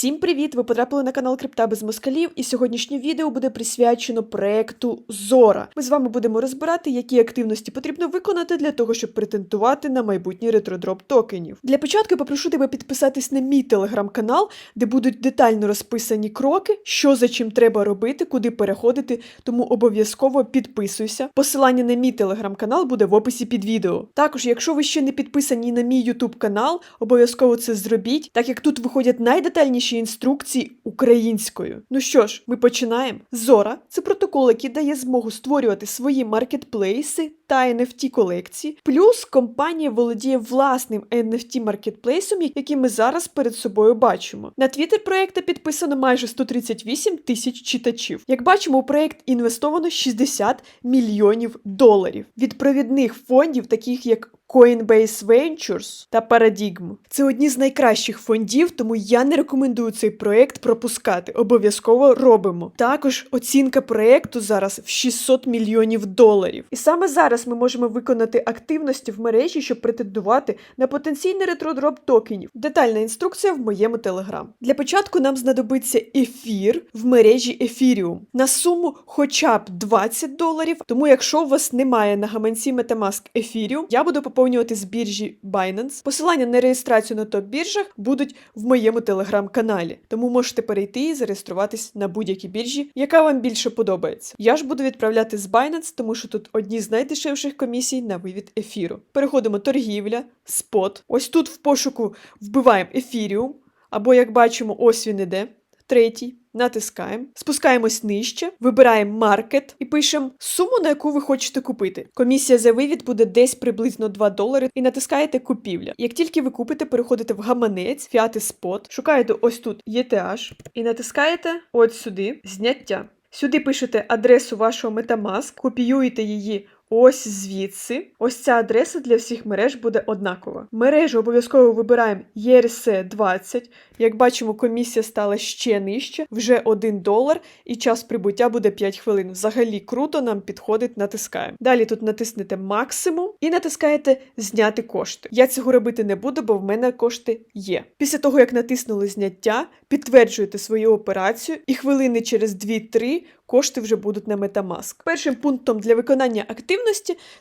Всім привіт! Ви потрапили на канал Крипта без москалів, і сьогоднішнє відео буде присвячено проекту Зора. Ми з вами будемо розбирати, які активності потрібно виконати для того, щоб претендувати на майбутній ретродроп токенів. Для початку я попрошу тебе підписатись на мій телеграм-канал, де будуть детально розписані кроки, що за чим треба робити, куди переходити. Тому обов'язково підписуйся. Посилання на мій телеграм-канал буде в описі під відео. Також, якщо ви ще не підписані на мій ютуб канал, обов'язково це зробіть, так як тут виходять найдетальніші інструкції українською. Ну що ж, ми починаємо. Зора це протокол, який дає змогу створювати свої маркетплейси та NFT колекції. Плюс компанія володіє власним NFT маркетплейсом, який ми зараз перед собою бачимо. На твіттер проекту підписано майже 138 тисяч читачів. Як бачимо, у проект інвестовано 60 мільйонів доларів від провідних фондів, таких як Coinbase Ventures та Paradigm. Це одні з найкращих фондів, тому я не рекомендую цей проект пропускати. Обов'язково робимо. Також оцінка проекту зараз в 600 мільйонів доларів. І саме зараз ми можемо виконати активності в мережі, щоб претендувати на потенційний ретродроп токенів. Детальна інструкція в моєму телеграм. Для початку нам знадобиться ефір в мережі Ethereum на суму хоча б 20 доларів. Тому, якщо у вас немає на гаманці Metamask Ethereum, я буду поповнювати з біржі Binance. Посилання на реєстрацію на топ-біржах будуть в моєму телеграм-каналі. Тому можете перейти і зареєструватись на будь-якій біржі, яка вам більше подобається. Я ж буду відправляти з Binance, тому що тут одні з найдешевших комісій на вивід ефіру. Переходимо торгівля, спот. Ось тут в пошуку вбиваємо ефіріум, або як бачимо, ось він іде. Третій. Натискаємо, спускаємось нижче, вибираємо маркет і пишемо суму, на яку ви хочете купити. Комісія за вивід буде десь приблизно 2 долари, і натискаєте купівля. Як тільки ви купите, переходите в гаманець, фіати спот, шукаєте ось тут ETH і натискаєте от сюди зняття. Сюди пишете адресу вашого Metamask, копіюєте її. Ось звідси. Ось ця адреса для всіх мереж буде однакова. Мережу обов'язково вибираємо ERC20. Як бачимо, комісія стала ще нижче, вже 1 долар, і час прибуття буде 5 хвилин. Взагалі круто, нам підходить, натискаємо. Далі тут натиснете максимум і натискаєте Зняти кошти. Я цього робити не буду, бо в мене кошти є. Після того, як натиснули зняття, підтверджуєте свою операцію, і хвилини через 2-3 кошти вже будуть на Metamask. Першим пунктом для виконання активності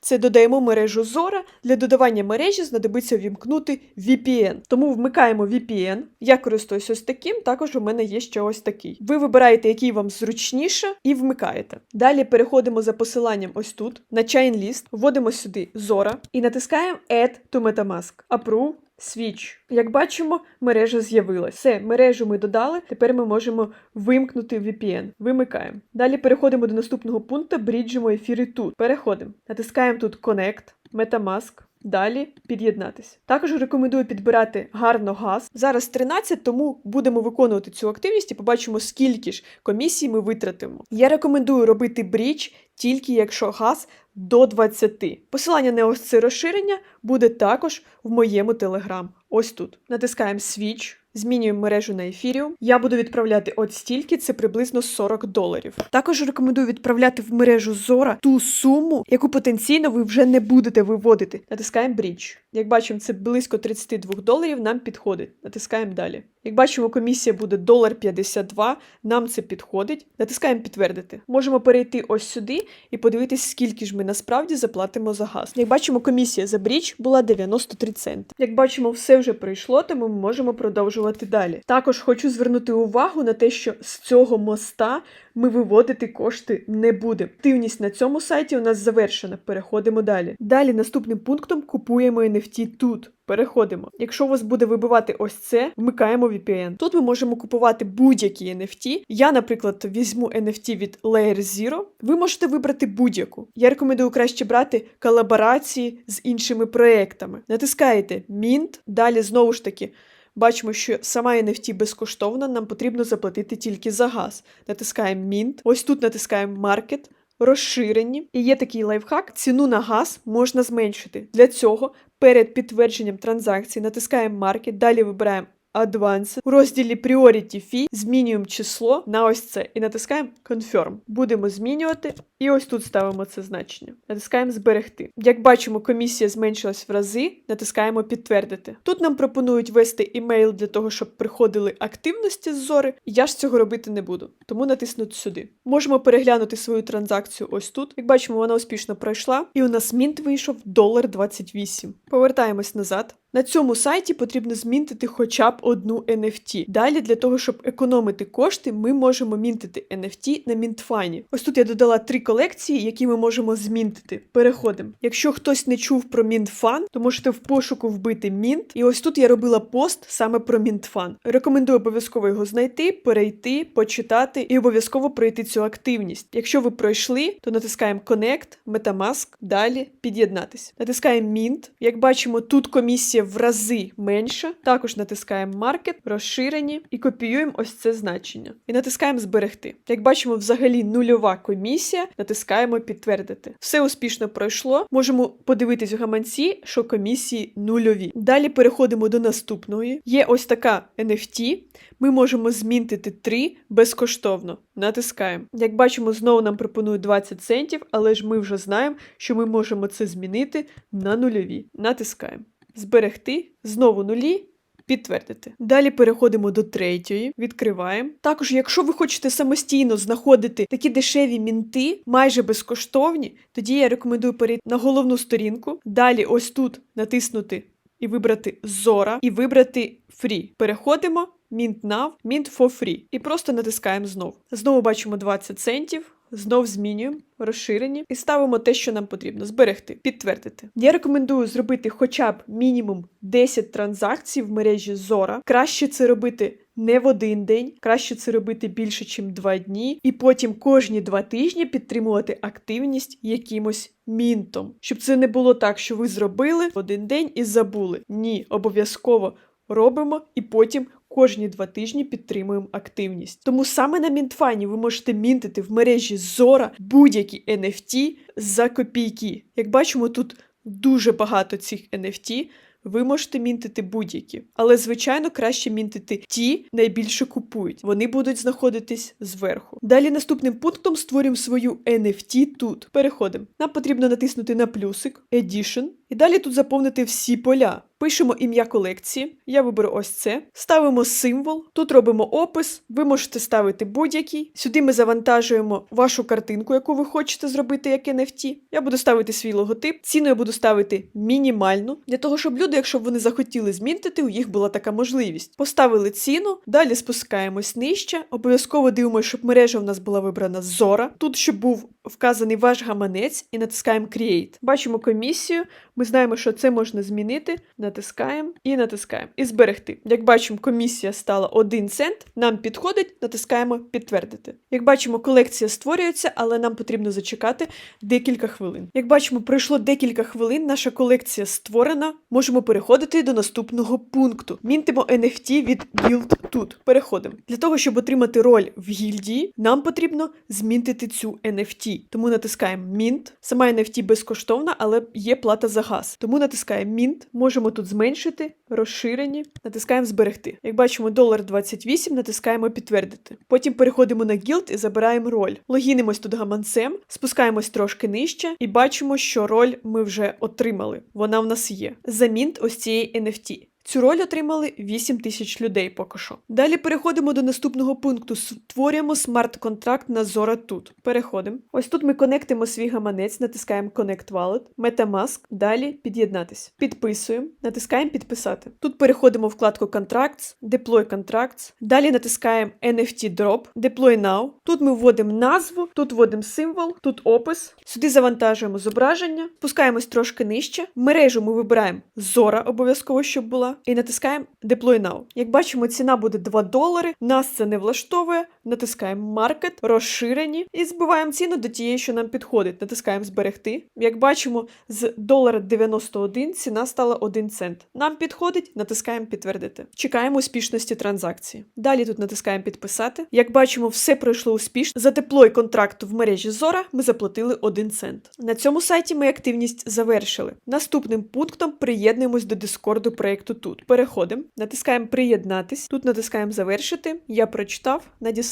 це додаємо мережу Zora. Для додавання мережі знадобиться вімкнути VPN. Тому вмикаємо VPN. Я користуюсь ось таким, також у мене є ще ось такий. Ви вибираєте, який вам зручніше, і вмикаєте. Далі переходимо за посиланням ось тут на Chainlist, вводимо сюди Zora і натискаємо Add to Metamask. Approve. Switch. Як бачимо, мережа з'явилася. Все, мережу ми додали. Тепер ми можемо вимкнути VPN. Вимикаємо. Далі переходимо до наступного пункту, бріджимо ефіри тут. Переходимо. Натискаємо тут Connect, Metamask. Далі під'єднатися. Також рекомендую підбирати гарно газ. Зараз 13, тому будемо виконувати цю активність і побачимо, скільки ж комісій ми витратимо. Я рекомендую робити бріч тільки якщо газ до 20. Посилання на ось це розширення буде також в моєму телеграм. Ось тут. Натискаємо Switch. Змінюємо мережу на ефіріум. Я буду відправляти от стільки, це приблизно 40 доларів. Також рекомендую відправляти в мережу Зора ту суму, яку потенційно ви вже не будете виводити. Натискаємо Bridge. Як бачимо, це близько 32 доларів. Нам підходить. Натискаємо далі. Як бачимо, комісія буде долар 52, нам це підходить. Натискаємо підтвердити. Можемо перейти ось сюди і подивитись, скільки ж ми насправді заплатимо за газ. Як бачимо, комісія за бріч була 93 центи. Як бачимо, все вже пройшло, тому ми можемо продовжувати далі. Також хочу звернути увагу на те, що з цього моста ми виводити кошти не будемо. Активність на цьому сайті у нас завершена. Переходимо далі. Далі наступним пунктом купуємо NFT тут. Переходимо. Якщо вас буде вибивати ось це, вмикаємо VPN. Тут ми можемо купувати будь-які NFT. Я, наприклад, візьму NFT від Layer Zero. Ви можете вибрати будь-яку. Я рекомендую краще брати колаборації з іншими проектами. Натискаєте Mint, далі знову ж таки. Бачимо, що сама NFT безкоштовна, нам потрібно заплатити тільки за газ. Натискаємо Mint. Ось тут натискаємо Market, розширені. І є такий лайфхак: ціну на газ можна зменшити. Для цього перед підтвердженням транзакції натискаємо марки, далі вибираємо Advanced. У розділі Priority Fee змінюємо число на ось це і натискаємо Confirm. Будемо змінювати. І ось тут ставимо це значення. Натискаємо зберегти. Як бачимо, комісія зменшилась в рази, натискаємо підтвердити. Тут нам пропонують ввести імейл для того, щоб приходили активності з зори. Я ж цього робити не буду, тому натиснути сюди. Можемо переглянути свою транзакцію ось тут. Як бачимо, вона успішно пройшла, і у нас мінт вийшов долар 28. Повертаємось назад. На цьому сайті потрібно змінтити хоча б одну NFT. Далі, для того, щоб економити кошти, ми можемо мінтити NFT на Мінтфайні. Ось тут я додала три колекції, які ми можемо змінтити. Переходимо. Якщо хтось не чув про Мінтфан, то можете в пошуку вбити Мінт. І ось тут я робила пост саме про Мінтфан. Рекомендую обов'язково його знайти, перейти, почитати і обов'язково пройти цю активність. Якщо ви пройшли, то натискаємо Connect, Metamask, далі під'єднатись. Натискаємо Mint. Як бачимо, тут комісія в рази менша. Також натискаємо Market, розширені і копіюємо ось це значення. І натискаємо Зберегти. Як бачимо, взагалі нульова комісія. Натискаємо підтвердити. Все успішно пройшло. Можемо подивитись у гаманці, що комісії нульові. Далі переходимо до наступної. Є ось така NFT. Ми можемо змінтити 3 безкоштовно. Натискаємо. Як бачимо, знову нам пропонують 20 центів, але ж ми вже знаємо, що ми можемо це змінити на нульові. Натискаємо. Зберегти, знову нулі. Підтвердити. Далі переходимо до третьої, відкриваємо. Також, якщо ви хочете самостійно знаходити такі дешеві мінти, майже безкоштовні, тоді я рекомендую перейти на головну сторінку. Далі, ось тут натиснути і вибрати Зора, і вибрати Free. Переходимо. Mint Now, Mint for Free. І просто натискаємо знов. Знову бачимо 20 центів. Знов змінюємо розширені і ставимо те, що нам потрібно зберегти, підтвердити. Я рекомендую зробити хоча б мінімум 10 транзакцій в мережі Zora. Краще це робити не в один день, краще це робити більше, ніж 2 дні, і потім кожні 2 тижні підтримувати активність якимось мінтом. Щоб це не було так, що ви зробили в один день і забули. Ні, обов'язково робимо і потім. Кожні два тижні підтримуємо активність. Тому саме на Мінтфайні ви можете мінтити в мережі Zora будь-які NFT за копійки. Як бачимо, тут дуже багато цих NFT. Ви можете мінтити будь-які, але звичайно краще мінтити ті, найбільше купують. Вони будуть знаходитись зверху. Далі наступним пунктом створюємо свою NFT тут. Переходимо. Нам потрібно натиснути на плюсик Edition. І далі тут заповнити всі поля. Пишемо ім'я колекції. Я виберу ось це. Ставимо символ. Тут робимо опис. Ви можете ставити будь-який. Сюди ми завантажуємо вашу картинку, яку ви хочете зробити як NFT. Я буду ставити свій логотип. Ціну я буду ставити мінімальну, для того, щоб люди, якщо б вони захотіли змінити, у їх була така можливість. Поставили ціну, далі спускаємось нижче. Обов'язково дивимося, щоб мережа у нас була вибрана Зора. Тут щоб був вказаний ваш гаманець і натискаємо Create. Бачимо комісію. Ми знаємо, що це можна змінити. Натискаємо і натискаємо. І зберегти. Як бачимо, комісія стала 1 цент. Нам підходить, натискаємо підтвердити. Як бачимо, колекція створюється, але нам потрібно зачекати декілька хвилин. Як бачимо, пройшло декілька хвилин, наша колекція створена. Можемо переходити до наступного пункту. Мінтимо NFT від Guild тут. Переходимо. Для того, щоб отримати роль в гільдії, нам потрібно змінтити цю NFT. Тому натискаємо Mint. Сама NFT безкоштовна, але є плата за газ. Тому натискаємо Mint. Можемо тут зменшити, розширені, натискаємо зберегти. Як бачимо, долар 28, натискаємо підтвердити. Потім переходимо на гілд і забираємо роль. Логінимось тут гаманцем, спускаємось трошки нижче і бачимо, що роль ми вже отримали. Вона в нас є. Замінт ось цієї NFT. Цю роль отримали 8 тисяч людей поки що. Далі переходимо до наступного пункту. Створюємо смарт-контракт на Zora тут. Переходимо. Ось тут ми конектимо свій гаманець, натискаємо Connect Wallet, Metamask, далі під'єднатись. Підписуємо, натискаємо підписати. Тут переходимо вкладку Contracts, Deploy Contracts. Далі натискаємо NFT Drop, Deploy Now. Тут ми вводимо назву, тут вводимо символ, тут опис. Сюди завантажуємо зображення, спускаємось трошки нижче. Мережу ми вибираємо Zora, обов'язково, щоб була і натискаємо Deploy Now. Як бачимо, ціна буде 2 долари. Нас це не влаштовує. Натискаємо Market, розширені і збиваємо ціну до тієї, що нам підходить. Натискаємо зберегти. Як бачимо, з долара 91 ціна стала 1 цент. Нам підходить, натискаємо підтвердити. Чекаємо успішності транзакції. Далі тут натискаємо підписати. Як бачимо, все пройшло успішно. За деплой контракту в мережі Zora ми заплатили 1 цент. На цьому сайті ми активність завершили. Наступним пунктом приєднуємось до дискорду проєкту отут. Переходимо, натискаємо приєднатись. Тут натискаємо завершити. Я прочитав,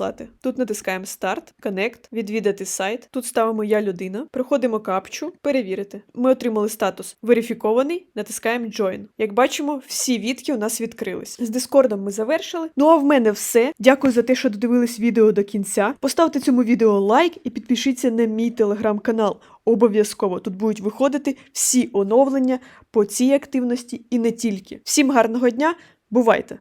надіслати. Тут натискаємо старт, Connect, відвідати сайт. Тут ставимо Я людина. Проходимо капчу, перевірити. Ми отримали статус верифікований. Натискаємо Join. Як бачимо, всі відки у нас відкрились. З Дискордом ми завершили. Ну а в мене все. Дякую за те, що додивились відео до кінця. Поставте цьому відео лайк і підпишіться на мій телеграм-канал. Обов'язково тут будуть виходити всі оновлення по цій активності і не тільки. Всім гарного дня, бувайте!